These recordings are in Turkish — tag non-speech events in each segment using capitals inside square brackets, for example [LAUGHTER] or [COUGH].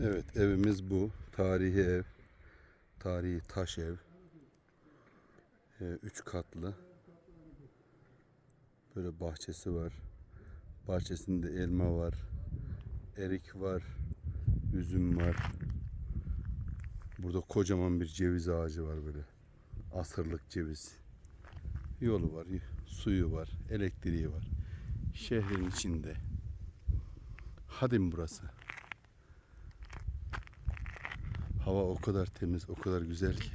Evet evimiz bu. Tarihi ev. Tarihi taş ev. Ee, üç katlı. Böyle bahçesi var. Bahçesinde elma var. Erik var. Üzüm var. Burada kocaman bir ceviz ağacı var böyle. Asırlık ceviz. Yolu var, suyu var, elektriği var. Şehrin içinde. Hadim burası. Hava o kadar temiz, o kadar güzel ki.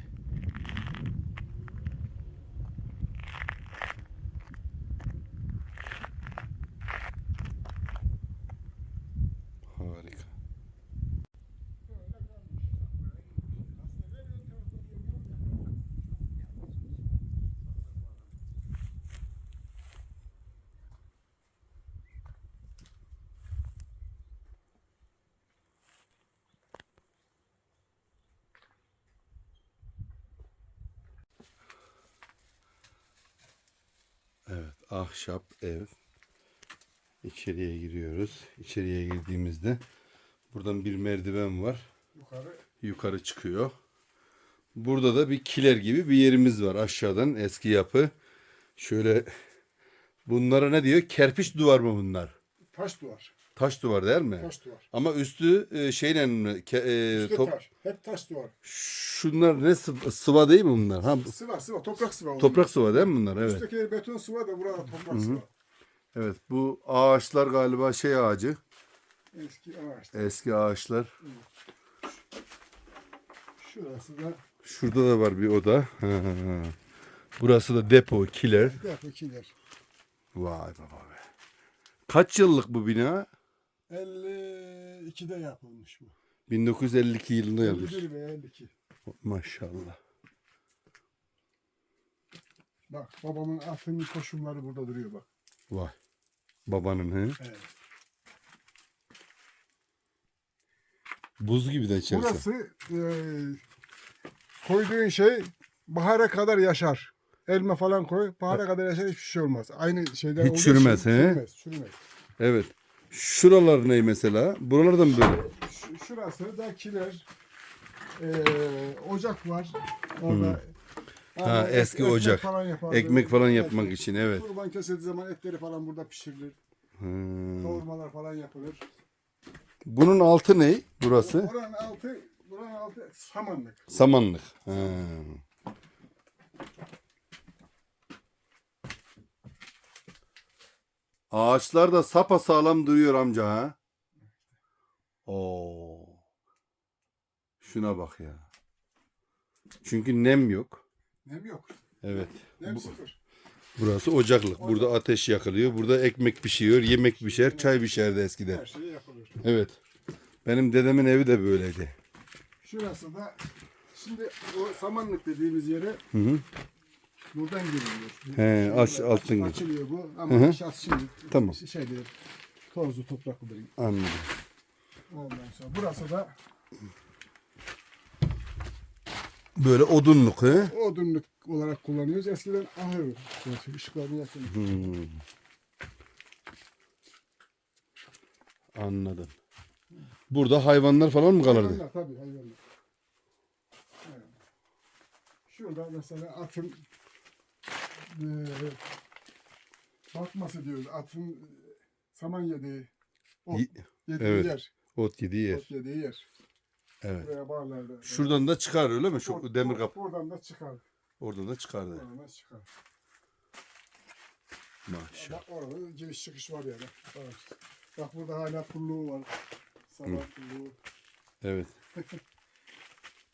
Harika. Evet, ahşap ev. İçeriye giriyoruz. İçeriye girdiğimizde buradan bir merdiven var. Yukarı Yukarı çıkıyor. Burada da bir kiler gibi bir yerimiz var aşağıdan eski yapı. Şöyle bunlara ne diyor? Kerpiç duvar mı bunlar? taş duvar. Taş duvar değil mi? Taş duvar. Ama üstü e, şeyle ke- e, Üstte top- taş. Hep taş duvar. şunlar ne sıva, sıva değil mi bunlar? Ha, Sıva sıva. Toprak sıva. onlar. toprak sıva değil mi bunlar? Evet. Üsttekileri beton sıva da burada toprak sıva. Evet bu ağaçlar galiba şey ağacı. Eski ağaç. Eski ağaçlar. Şurası da Şurada da var bir oda. Ha, ha, ha. Burası da depo, kiler. depokiler. Vay baba be. Kaç yıllık bu bina? 52'de yapılmış bu. 1952 yılında yapmış. 51 veya 52. Maşallah. Bak babamın atının koşumları burada duruyor bak. Vay. Babanın he? Evet. Buz gibi de içerisi. Burası e, koyduğun şey bahara kadar yaşar. Elma falan koy. Bahara kadar yaşar hiçbir şey olmaz. Aynı şeyden Hiç olduğu çürümez, için he? Çürümez, çürümez. Evet. Şuralar ne mesela? Buralardan böyle. Şu- Şurası da kiler. E, ocak var. Orada. Ha, Ama eski ekmek ocak. Falan. Ekmek falan yapmak için evet. Kurban kesildiği zaman etleri falan burada pişirilir. Hmm. Kavurmalar falan yapılır. Bunun altı ne? Burası? Buranın altı, buranın altı samanlık. Samanlık. Ha. Ağaçlar da sapa sağlam duruyor amca ha. Oo. Şuna bak ya. Çünkü nem yok. Nem yok. Evet. Nem Bu- sıfır. burası ocaklık. Burada ateş yakılıyor. Burada ekmek pişiyor, yemek pişer, çay pişerdi eskiden. Her şey yapılır. Evet. Benim dedemin evi de böyleydi. Şurası da şimdi o samanlık dediğimiz yere Hı hı. Buradan giriliyor. He, aç- altın gir. Açılıyor bu Hı ama hı. aşağısı şimdi Tamam. şey değil. Tozlu topraklı değil. Anladım. Ondan sonra burası da Böyle odunluk he? odunluk olarak kullanıyoruz. Eskiden ahır. Yani ışıklarını yakın. Hmm. Anladım. Burada hayvanlar falan mı kalırdı? Hayvanlar tabii hayvanlar. Evet. Şurada mesela atın eee bakması diyoruz. Atın saman yediği ot Y- yediği evet. yer. Ot yediği yer. Ot yediği yer. Evet. Buraya bağlardı. Şuradan da çıkar öyle mi? Şu Bur- demir kapı. Buradan da çıkar. Oradan da çıkardı. Oradan da çıkar. Maşallah. Bak orada giriş çıkış var yani. Bak, bak burada hala pulluğu var. Sabah pulluğu. Evet. [LAUGHS]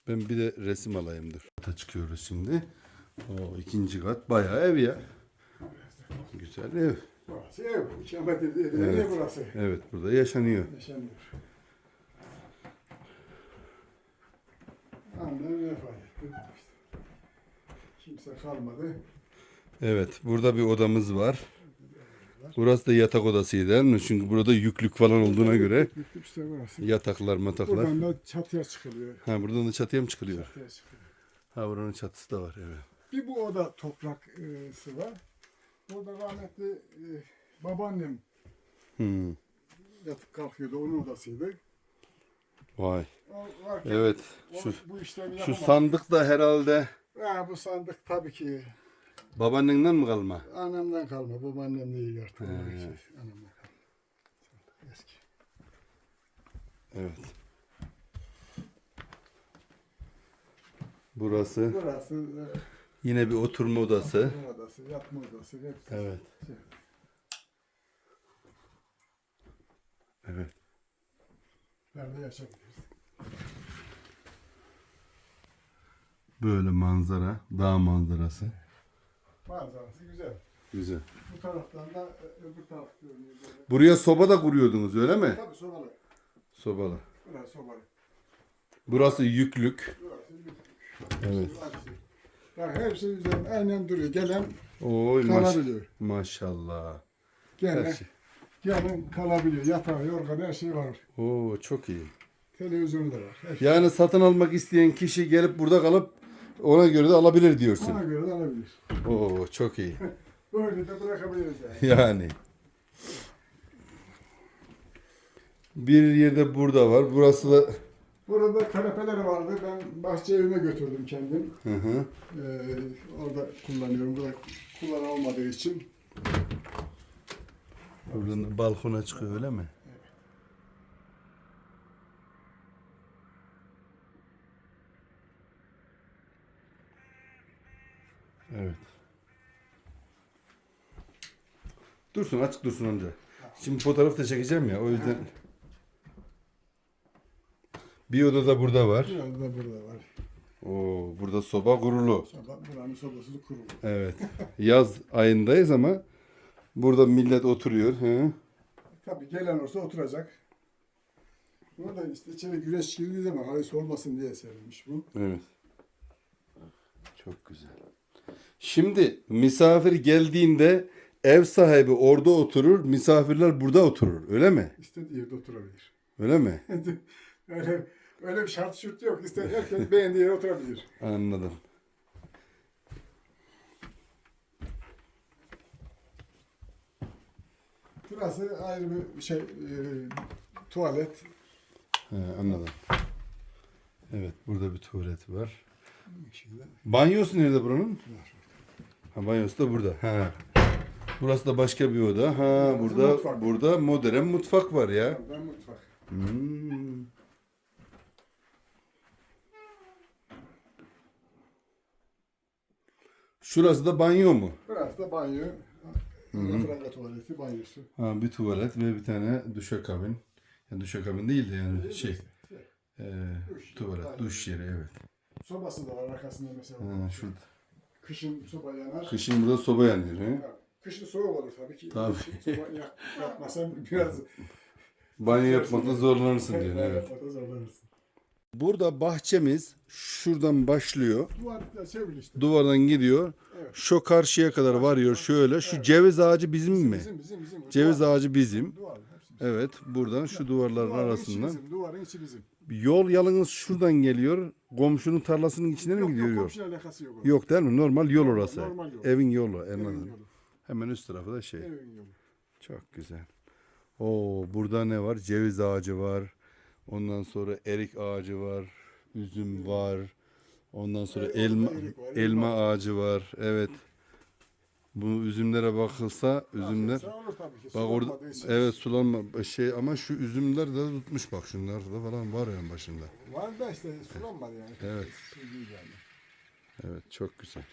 Ben bir de resim alayım dur. Çıkıyoruz şimdi. O ikinci kat bayağı ev ya. Güzel ev. Burası ev. İkamet edilen Evet. burası. Evet burada yaşanıyor. Yaşanıyor. Annem vefat etti. Kimse kalmadı. Evet burada bir odamız var. Burası da yatak odasıydı değil mi? Çünkü burada yüklük falan olduğuna göre yataklar mataklar. Buradan da çatıya çıkılıyor. Ha buradan da çatıya mı çıkılıyor? Çatıya çıkılıyor. Ha buranın çatısı da var evet. Bir bu oda topraksı var. Burada rahmetli e, babaannem Hmm. yatıp kalkıyordu. Onun odasıydı. Vay. O var ki, Evet. o- Şu bu işlemi şu sandık da herhalde Ha, bu sandık tabii ki babaannenden mi kalma? annemden kalma. Babaannem değil artık. He. şey. Annemden kalma. Sandık Eski. Evet. Burası Burası e, yine bir oturma odası. oturma odası, yatma odası. Hepsi. Evet. Şey. Evet. Nerede yaşayabiliriz? Böyle manzara, dağ manzarası. Manzarası güzel. Güzel. Bu taraftan da e, öbür taraf görünüyor böyle. Buraya soba da kuruyordunuz öyle mi? Tabii sobalı. Sobalı. Burası sobalı. Burası yüklük. Burası yük. Evet. Bak şey üzerinde aynen duruyor. Gelen Oy maş kalabiliyor. maşallah. Gelen, Her şey. gelen kalabiliyor. Yatağı, yorgan her şey var. Oo çok iyi. Televizyonu da var. Her şey. Yani satın almak isteyen kişi gelip burada kalıp ona göre de alabilir diyorsun. Ona göre de alabilir. Oo çok iyi. [LAUGHS] Böyle de bırakabiliriz yani. Yani. Bir yerde burada var. Burası da Burada kanepeler vardı. Ben bahçe evine götürdüm kendim. hı hı. Ee, orada kullanıyorum. Burada kullanım olmadığı için. Buradan balkona çıkıyor öyle mi? Evet. Dursun açık dursun önce. Şimdi fotoğraf da çekeceğim ya o yüzden. Bir oda da burada var. Biraz da burada var. Oo, burada soba kurulu. Soba, buranın sobası kurulu. Evet. Yaz ayındayız ama burada millet oturuyor. Hı? Tabii gelen olursa oturacak. Burada işte içeri güneş girdiği zaman havası olmasın diye serilmiş bu. Evet. Çok güzel. Şimdi misafir geldiğinde ev sahibi orada oturur, misafirler burada oturur. Öyle mi? İstediği yerde oturabilir. Öyle mi? [LAUGHS] öyle öyle bir şart şurt yok. İster herkes beğendiği yere oturabilir. [LAUGHS] Anladım. Burası ayrı bir şey e, tuvalet. He, anladım. Evet, burada bir tuvalet var. Banyosu nerede buranın? Ha, banyosu da burada. Ha. Burası da başka bir oda. Ha, burada mutfak. burada modern mutfak var ya. Ben mutfak. Hmm. Şurası da banyo mu? Burası da banyo. Alafranga tuvaleti, banyosu. Ha, bir tuvalet ve bir tane duşakabin. Yani duşakabin değil de yani şey, e, Duş, tuvalet, banyo. duş yeri evet. Sobası da var arkasında mesela. Ha, şurada. Kışın soba yanar. Kışın burada soba yanıyor. He? Ha, Kışın soğuk olur tabii ki. Tabii. Kışın soba yak, biraz Banyo yapmakta zorlanırsın diyor. Evet. Yapmakta zorlanırsın. Burada bahçemiz şuradan başlıyor. İşte. Duvardan gidiyor. Evet. Şu karşıya kadar varıyor şöyle. Şu ceviz ağacı bizim mi? Bizim bizim bizim. Ceviz Duvar- ağacı bizim. Duvar, bizim. Evet buradan şu duvarların Duvarın içi arasından. bizim, duvarın içi bizim. Yol yalnız şuradan geliyor. Komşunun tarlasının içinden mi Yok gidiyor yok yol? komşuyla alakası yok. onun. Yok değil mi? Normal yol Normal- orası. normal yol. Evin yolu. Evin yolu. Hemen üst tarafı da şey. Evin yolu. Çok güzel. Oo burada ne var? Ceviz ağacı var. Ondan sonra erik ağacı var. Üzüm var. Ondan sonra elma elma ağacı var. Evet. Bu üzümlere bakılsa üzümler Afiyet olur tabii ki. bak orada sulanmadığı için. evet sulanma şey ama şu üzümler de tutmuş bak şunlar da falan var yani başında. Var da işte sulanmadı yani. Evet. Şey değil yani. Evet çok güzel.